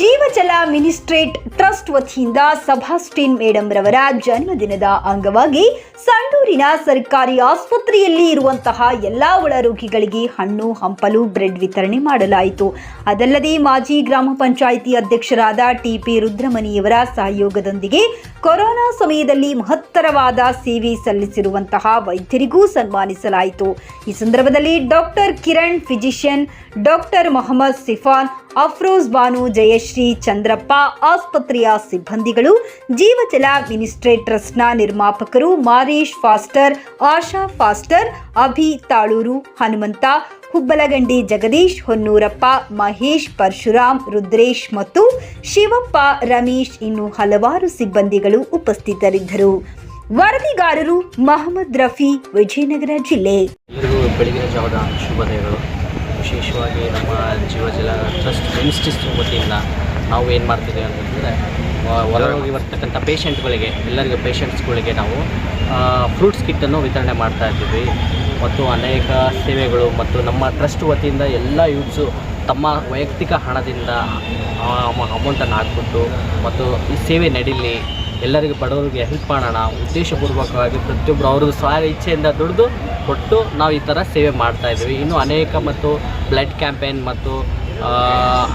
ಜೀವಜಲ ಮಿನಿಸ್ಟ್ರೇಟ್ ಟ್ರಸ್ಟ್ ವತಿಯಿಂದ ಸಭಾಸ್ಟಿನ್ ಮೇಡಮ್ ರವರ ಜನ್ಮದಿನದ ಅಂಗವಾಗಿ ಸಂಡೂರಿನ ಸರ್ಕಾರಿ ಆಸ್ಪತ್ರೆಯಲ್ಲಿ ಇರುವಂತಹ ಎಲ್ಲ ಒಳರೋಗಿಗಳಿಗೆ ಹಣ್ಣು, ಹಂಪಲು, ಬ್ರೆಡ್ ವಿತರಣೆ ಮಾಡಲಾಯಿತು. ಅದಲ್ಲದೆ ಮಾಜಿ ಗ್ರಾಮ ಪಂಚಾಯಿತಿ ಅಧ್ಯಕ್ಷರಾದ ಟಿಪಿ ರುದ್ರಮನಿಯವರ ಸಹಯೋಗದೊಂದಿಗೆ ಕೊರೋನಾ ಸಮಯದಲ್ಲಿ ಮಹತ್ತರವಾದ ಸೇವೆ ಸಲ್ಲಿಸಿರುವಂತಹ ವೈದ್ಯರಿಗೂ ಸನ್ಮಾನಿಸಲಾಯಿತು. ಈ ಸಂದರ್ಭದಲ್ಲಿ doctor Kiran physician doctor Mohammad Sifan Afroz Banu, Jayashree, Chandrappa, ಆಸ್ಪತ್ರೆಯ ಸಿಬ್ಬಂದಿಗಳು ಜೀವಜಲ ಮಿನಿಸ್ಟ್ರೇ ಟ್ರಸ್ಟ್ನ ನಿರ್ಮಾಪಕರು ಮಾರೀಶ್ ಫಾಸ್ಟರ್, ಆಶಾ ಫಾಸ್ಟರ್, ಅಭಿ ತಾಳೂರು, ಹನುಮಂತ, ಹುಬ್ಬಲಗಂಡಿ ಜಗದೀಶ್, ಹೊನ್ನೂರಪ್ಪ, ಮಹೇಶ್, ಪರಶುರಾಮ್, ರುದ್ರೇಶ್ ಮತ್ತು ಶಿವಪ್ಪ, ರಮೇಶ್ ಇನ್ನು ಹಲವಾರು ಸಿಬ್ಬಂದಿಗಳು ಉಪಸ್ಥಿತರಿದ್ದರು. ವರದಿಗಾರರು ಮಹಮ್ಮದ್ ರಫಿ, ವಿಜಯನಗರ ಜಿಲ್ಲೆ. ಶುಭೋದಯಗಳು ವಿಶೇಷವಾಗಿ ನಮ್ಮ ಜೀವಜಲ ಟ್ರಸ್ಟ್ ಇನ್ಸ್ಟಿಟ್ಯೂಟ್ ವತಿಯಿಂದ ನಾವು ಏನು ಮಾಡ್ತಿದ್ದೇವೆ ಅಂತಂದರೆ ಹೊರಗೋಗಿ ಬರ್ತಕ್ಕಂಥ ಪೇಷಂಟ್ಗಳಿಗೆ ಎಲ್ಲರಿಗೂ ಪೇಷಂಟ್ಸ್ಗಳಿಗೆ ನಾವು ಫ್ರೂಟ್ಸ್ ಕಿಟ್ಟನ್ನು ವಿತರಣೆ ಮಾಡ್ತಾ ಇದ್ದೀವಿ. ಮತ್ತು ಅನೇಕ ಸೇವೆಗಳು ಮತ್ತು ನಮ್ಮ ಟ್ರಸ್ಟ್ ವತಿಯಿಂದ ಎಲ್ಲ ಯೂತ್ಸು ತಮ್ಮ ವೈಯಕ್ತಿಕ ಹಣದಿಂದ ಅಮೌಂಟನ್ನು ಹಾಕ್ಬಿಟ್ಟು ಮತ್ತು ಈ ಸೇವೆ ನಡೀಲಿ ಎಲ್ಲರಿಗೂ ಬಡವರಿಗೆ ಹೆಲ್ಪ್ ಮಾಡೋಣ. ಉದ್ದೇಶಪೂರ್ವಕವಾಗಿ ಪ್ರತಿಯೊಬ್ಬರು ಅವ್ರದ್ದು ಸ್ವಾಯ ಇಚ್ಛೆಯಿಂದ ದುಡಿದು ಕೊಟ್ಟು ನಾವು ಈ ಥರ ಸೇವೆ ಮಾಡ್ತಾ ಇದ್ದೀವಿ. ಇನ್ನು ಅನೇಕ ಮತ್ತು ಬ್ಲಡ್ ಕ್ಯಾಂಪೇನ್ ಮತ್ತು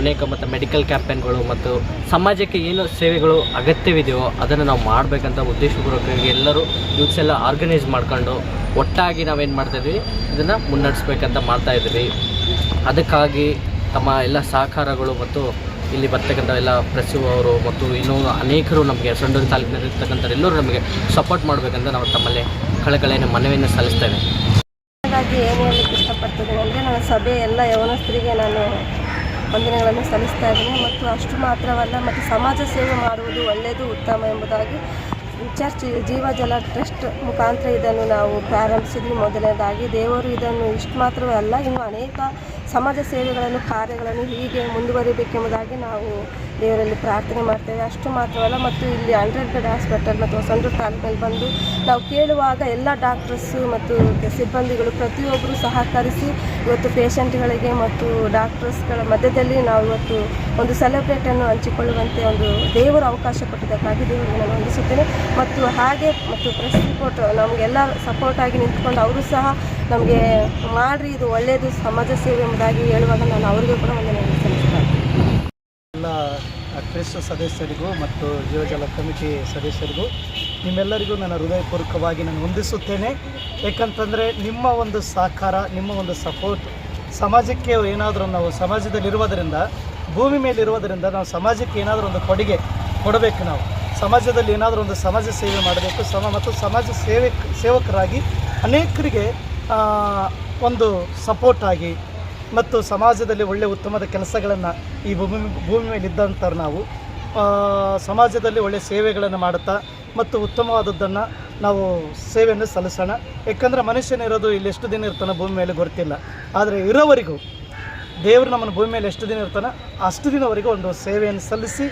ಅನೇಕ ಮತ್ತು ಮೆಡಿಕಲ್ ಕ್ಯಾಂಪೇನ್ಗಳು ಮತ್ತು ಸಮಾಜಕ್ಕೆ ಏನು ಸೇವೆಗಳು ಅಗತ್ಯವಿದೆಯೋ ಅದನ್ನು ನಾವು ಮಾಡಬೇಕಂತ ಉದ್ದೇಶಪೂರ್ವಕವಾಗಿ ಎಲ್ಲರೂ ಯೂತ್ಸ್ ಎಲ್ಲ ಆರ್ಗನೈಸ್ ಮಾಡ್ಕೊಂಡು ಒಟ್ಟಾಗಿ ನಾವೇನು ಮಾಡ್ತಾಯಿದ್ವಿ ಇದನ್ನು ಮುನ್ನಡೆಸ್ಬೇಕಂತ ಮಾಡ್ತಾ ಇದ್ದೀವಿ. ಅದಕ್ಕಾಗಿ ತಮ್ಮ ಎಲ್ಲ ಸಹಕಾರಗಳು ಮತ್ತು ಇಲ್ಲಿ ಬರ್ತಕ್ಕಂಥ ಎಲ್ಲ ಪ್ರೆಸ್ಸು ಅವರು ಮತ್ತು ಇನ್ನೂ ಅನೇಕರು ನಮಗೆ ಸಂಡೂರು ತಾಲೂಕಿನಲ್ಲಿ ಇರ್ತಕ್ಕಂಥ ಎಲ್ಲರೂ ನಮಗೆ ಸಪೋರ್ಟ್ ಮಾಡಬೇಕಂತ ನಾವು ತಮ್ಮಲ್ಲಿ ಕಳಕಳೆಯನ್ನು ಮನವಿಯನ್ನು ಸಲ್ಲಿಸ್ತೇವೆ. ಹಾಗಾಗಿ ಏನು ಹೇಳಲಿಕ್ಕೆ ಇಷ್ಟಪಡ್ತಿದ್ದೀನಿ ಅಂದರೆ ನನ್ನ ಸಭೆ ಎಲ್ಲ ಯವನಸ್ಥರಿಗೆ ನಾನು ವಂದನೆಗಳನ್ನು ಸಲ್ಲಿಸ್ತಾ ಇದ್ದೀನಿ ಮತ್ತು ಅಷ್ಟು ಮಾತ್ರವಲ್ಲ, ಮತ್ತು ಸಮಾಜ ಸೇವೆ ಮಾಡುವುದು ಒಳ್ಳೆಯದು, ಉತ್ತಮ ಎಂಬುದಾಗಿ ಚರ್ಚ್ ಜೀವಜಲ ಟ್ರಸ್ಟ್ ಮುಖಾಂತರ ಇದನ್ನು ನಾವು ಪ್ರಾರಂಭಿಸಿದ್ವಿ ಮೊದಲನೇದಾಗಿ. ದೇವರು ಇದನ್ನು ಇಷ್ಟು ಮಾತ್ರವೇ ಅಲ್ಲ, ಇನ್ನು ಅನೇಕ ಸಮಾಜ ಸೇವೆಗಳನ್ನು, ಕಾರ್ಯಗಳನ್ನು ಹೀಗೆ ಮುಂದುವರಿಬೇಕೆಂಬುದಾಗಿ ನಾವು ದೇವರಲ್ಲಿ ಪ್ರಾರ್ಥನೆ ಮಾಡ್ತೇವೆ. ಅಷ್ಟು ಮಾತ್ರವಲ್ಲ, ಮತ್ತು ಇಲ್ಲಿ ಅಂಡ್ರೆಡ್ ಬೆಡ್ ಹಾಸ್ಪಿಟಲ್ ಮತ್ತು ಸಂಡೂರು ತಾಲೂಕಿನಲ್ಲಿ ಬಂದು ನಾವು ಕೇಳುವಾಗ ಎಲ್ಲ ಡಾಕ್ಟರ್ಸು ಮತ್ತು ಸಿಬ್ಬಂದಿಗಳು ಪ್ರತಿಯೊಬ್ಬರು ಸಹಕರಿಸಿ ಇವತ್ತು ಪೇಷಂಟ್ಗಳಿಗೆ ಮತ್ತು ಡಾಕ್ಟರ್ಸ್ಗಳ ಮಧ್ಯದಲ್ಲಿ ನಾವು ಇವತ್ತು ಒಂದು ಸೆಲೆಬ್ರೇಟನ್ನು ಹಂಚಿಕೊಳ್ಳುವಂತೆ ಒಂದು ದೇವರು ಅವಕಾಶ ಕೊಟ್ಟಿದ್ದಕ್ಕಾಗಿ ದೇವರಿಗೆ ನಾನು ವಂದಿಸುತ್ತೇನೆ. ಮತ್ತು ಹಾಗೆ, ಮತ್ತು ಪ್ರೆಸ್ ರಿಪೋರ್ಟ್ ನಮಗೆಲ್ಲ ಸಪೋರ್ಟ್ ಆಗಿ ನಿಂತ್ಕೊಂಡು ಅವರು ಸಹ ನಮಗೆ ಮಾಡಿರಿ, ಇದು ಒಳ್ಳೆಯದು ಸಮಾಜ ಸೇವೆ ಎಂಬುದಾಗಿ ಹೇಳುವಾಗ ನಾನು ಅವರಿಗೂ ಕೂಡ ಒಂದು ಎಲ್ಲ ಟ್ರಸ್ಟ್ ಸದಸ್ಯರಿಗೂ ಮತ್ತು ಜೀವಜಲ ಕಮಿಟಿ ಸದಸ್ಯರಿಗೂ ನಿಮ್ಮೆಲ್ಲರಿಗೂ ನನ್ನ ಹೃದಯಪೂರ್ವಕವಾಗಿ ನಾನು ವಂದಿಸುತ್ತೇನೆ. ಏಕಂತಂದರೆ ನಿಮ್ಮ ಒಂದು ಸಹಕಾರ, ನಿಮ್ಮ ಒಂದು ಸಪೋರ್ಟ್ ಸಮಾಜಕ್ಕೆ ಏನಾದರೂ ನಾವು ಸಮಾಜದಲ್ಲಿರುವುದರಿಂದ, ಭೂಮಿ ಮೇಲಿರುವುದರಿಂದ ನಾವು ಸಮಾಜಕ್ಕೆ ಏನಾದರೂ ಒಂದು ಕೊಡುಗೆ ಕೊಡಬೇಕು ನಾವು. ಸಮಾಜದಲ್ಲಿ ಏನಾದರೂ ಒಂದು ಸಮಾಜ ಸೇವೆ ಮಾಡಬೇಕು. ಸಮ ಮತ್ತು ಸಮಾಜ ಸೇವೆ ಸೇವಕರಾಗಿ ಅನೇಕರಿಗೆ ಒಂದು ಸಪೋರ್ಟ್ ಆಗಿ ಮತ್ತು ಸಮಾಜದಲ್ಲಿ ಒಳ್ಳೆಯ ಉತ್ತಮದ ಕೆಲಸಗಳನ್ನು ಈ ಭೂಮಿ ಭೂಮಿ ಮೇಲಿದ್ದಂಥ ನಾವು ಸಮಾಜದಲ್ಲಿ ಒಳ್ಳೆಯ ಸೇವೆಗಳನ್ನು ಮಾಡುತ್ತಾ ಮತ್ತು ಉತ್ತಮವಾದದ್ದನ್ನು ನಾವು ಸೇವೆಯನ್ನು ಸಲ್ಲಿಸೋಣ. ಯಾಕಂದರೆ ಮನುಷ್ಯನಿರೋದು ಇಲ್ಲಿ ಎಷ್ಟು ದಿನ ಇರ್ತಾನೆ ಭೂಮಿ ಮೇಲೆ ಗೊತ್ತಿಲ್ಲ. ಆದರೆ ಇರೋವರೆಗೂ, ದೇವರು ನಮ್ಮನ್ನು ಭೂಮಿ ಮೇಲೆ ಎಷ್ಟು ದಿನ ಇರ್ತಾನೆ ಅಷ್ಟು ದಿನವರೆಗೂ ಒಂದು ಸೇವೆಯನ್ನು ಸಲ್ಲಿಸಿ,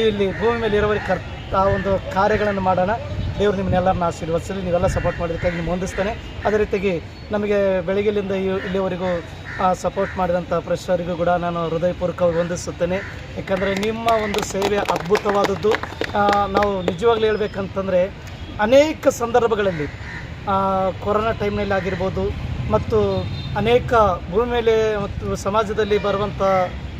ಇಲ್ಲಿ ಭೂಮಿ ಮೇಲೆ ಇರೋವರೆಗೆ ಕರ್ ಆ ಒಂದು ಕಾರ್ಯಗಳನ್ನು ಮಾಡೋಣ. ದೇವರು ನಿಮ್ಮನ್ನೆಲ್ಲರನ್ನ ಆಶೀರ್ವದಿಸಲಿ, ನೀವೆಲ್ಲ ಸಪೋರ್ಟ್ ಮಾಡೋದಕ್ಕಾಗಿ ನಿಮ್ಗೆ ಹೊಂದಿಸ್ತಾನೆ ಅದೇ ರೀತಿಯಾಗಿ ನಮಗೆ ಬೆಳಗ್ಗೆಲಿಂದ ಇಲ್ಲಿವರೆಗೂ ಸಪೋರ್ಟ್ ಮಾಡಿದಂಥ ಪ್ರೆಷರಿಗೂ ಕೂಡ ನಾನು ಹೃದಯಪೂರ್ವಕವಾಗಿ ವಂದಿಸುತ್ತೇನೆ. ಯಾಕಂದರೆ ನಿಮ್ಮ ಒಂದು ಸೇವೆ ಅದ್ಭುತವಾದದ್ದು. ನಾವು ನಿಜವಾಗ್ಲೂ ಹೇಳ್ಬೇಕಂತಂದರೆ, ಅನೇಕ ಸಂದರ್ಭಗಳಲ್ಲಿ ಕೊರೋನಾ ಟೈಮ್ನಲ್ಲಿ ಆಗಿರ್ಬೋದು ಮತ್ತು ಅನೇಕ ಭೂಮಿ ಮೇಲೆ ಮತ್ತು ಸಮಾಜದಲ್ಲಿ ಬರುವಂಥ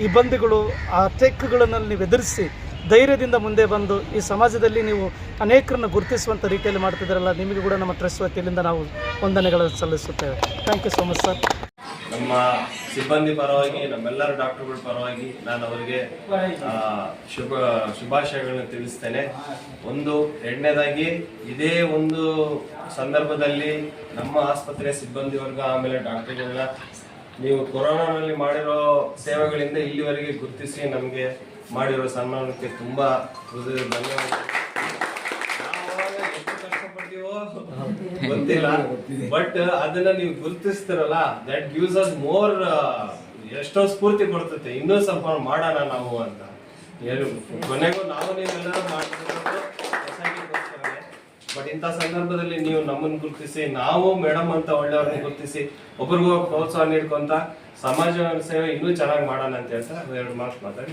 ಇಬ್ಬಂದಿಗಳು ಆ ಟೆಕ್ಗಳನ್ನು ನೀವು ಎದುರಿಸಿ ಧೈರ್ಯದಿಂದ ಮುಂದೆ ಬಂದು ಈ ಸಮಾಜದಲ್ಲಿ ನೀವು ಅನೇಕರನ್ನು ಗುರುತಿಸುವಂಥ ರೀತಿಯಲ್ಲಿ ಮಾಡ್ತಿದ್ದೀರಲ್ಲ, ನಿಮಗೆ ಕೂಡ ನಮ್ಮ ಟ್ರಸ್ಟ್ ವತಿಯಿಂದ ನಾವು ವಂದನೆಗಳನ್ನು ಸಲ್ಲಿಸುತ್ತೇವೆ. Thank you so much sir ನಮ್ಮ ಸಿಬ್ಬಂದಿ ಪರವಾಗಿ, ನಮ್ಮೆಲ್ಲರ ಡಾಕ್ಟರ್ಗಳ ಪರವಾಗಿ ನಾನು ಅವರಿಗೆ ಶುಭ, ಶುಭಾಶಯಗಳನ್ನು ತಿಳಿಸ್ತೇನೆ. ಒಂದು, ಎರಡನೇದಾಗಿ, ಇದೇ ಒಂದು ಸಂದರ್ಭದಲ್ಲಿ ನಮ್ಮ ಆಸ್ಪತ್ರೆಯ ಸಿಬ್ಬಂದಿ ವರ್ಗ, ಆಮೇಲೆ ಡಾಕ್ಟರ್ಗಳನ್ನ ನೀವು ಕೊರೋನಾನಲ್ಲಿ ಮಾಡಿರೋ ಸೇವೆಗಳಿಂದ ಇಲ್ಲಿವರೆಗೆ ಗುರುತಿಸಿ ನಮಗೆ ಮಾಡಿರೋ ಸನ್ಮಾನಕ್ಕೆ ತುಂಬಾ ಹೃದಯ ಧನ್ಯವಾದ. ಗೊತ್ತಿಲ್ಲ ಬಟ್ ಅದನ್ನ ನೀವು ಗುರುತಿಸ್ತಿರಲ್ಲ ದಟ್ ಗಿವ್ಸ್ ಅಸ್ ಮೋರ್ ಎಷ್ಟೋ ಸ್ಫೂರ್ತಿ ಕೊಡ್ತೈತೆ. ಇನ್ನೂ ಸ್ವಲ್ಪ ಮಾಡೋಣ ನಾವು ಅಂತ ಕೊನೆಗೂ ನಾವು ನೀವೆಲ್ಲರೂ ಮಾಡ್ತಿರೋದು. ಬಟ್ ಇಂಥ ಸಂದರ್ಭದಲ್ಲಿ ನೀವು ನಮ್ಮನ್ನು ಗುರುತಿಸಿ, ನಾವು ಮೇಡಮ್ ಅಂತ ಒಳ್ಳೆಯವ್ರನ್ನ ಗುರುತಿಸಿ, ಒಬ್ರಿಗೂ ಪ್ರೋತ್ಸಾಹ ನೀಡ್ಕೊಂತ ಸಮಾಜ ಸೇವೆ ಇನ್ನೂ ಚೆನ್ನಾಗಿ ಮಾಡೋಣ ಅಂತ ಹೇಳ್ತಾ ಎರಡು ಮಾತು ಮಾತಾಡಿ.